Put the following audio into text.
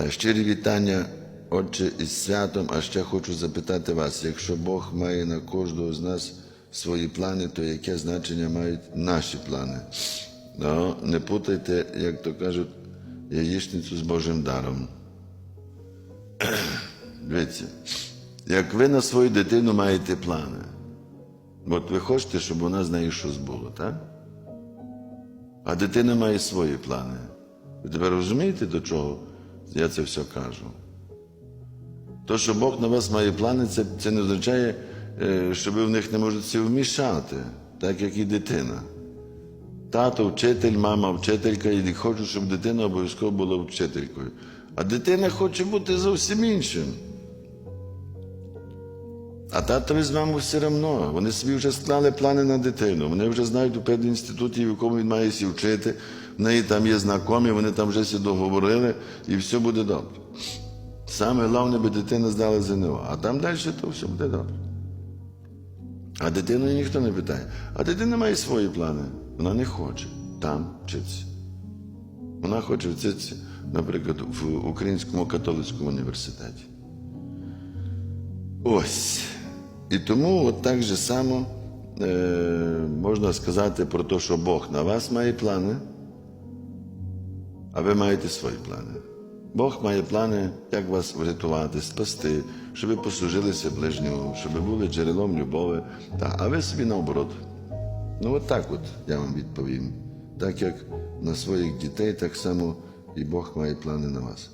Та щирі вітання, Отче, із святом, а ще хочу запитати вас, якщо Бог має на кожного з нас свої плани, то яке значення мають наші плани? Ну, не путайте, як то кажуть, яєчницю з Божим даром. Дивіться, як ви на свою дитину маєте плани, от ви хочете, щоб вона з нею щось було, так? А дитина має свої плани. Ви тепер розумієте, до чого я це все кажу? То, що Бог на вас має плани, це, це не означає, е, що ви в них не можете вмішати, так як і дитина. Тато, вчитель, мама, вчителька, і хочу, щоб дитина обов'язково була вчителькою. А дитина хоче бути зовсім іншим. А татові з мамою все одно. Вони собі вже склали плани на дитину. Вони вже знають у певній інституті, в якому він має сі вчити. В неї там є знайомі, вони там вже всі договорили, і все буде добре. Саме головне, би дитина здала ЗНО, а там далі то все буде добре. А дитину ніхто не питає. А дитина має свої плани. Вона не хоче там вчитися. Вона хоче вчитися, наприклад, в Українському католицькому університеті. Ось. І тому от так же само е, можна сказати про те, що Бог на вас має плани, а ви маєте свої плани. Бог має плани, як вас врятувати, спасти, щоб ви послужилися ближньому, щоб ви були джерелом любові, та, а ви собі наоборот. Ну, от так от я вам відповім. Так як на своїх дітей, так само і Бог має плани на вас.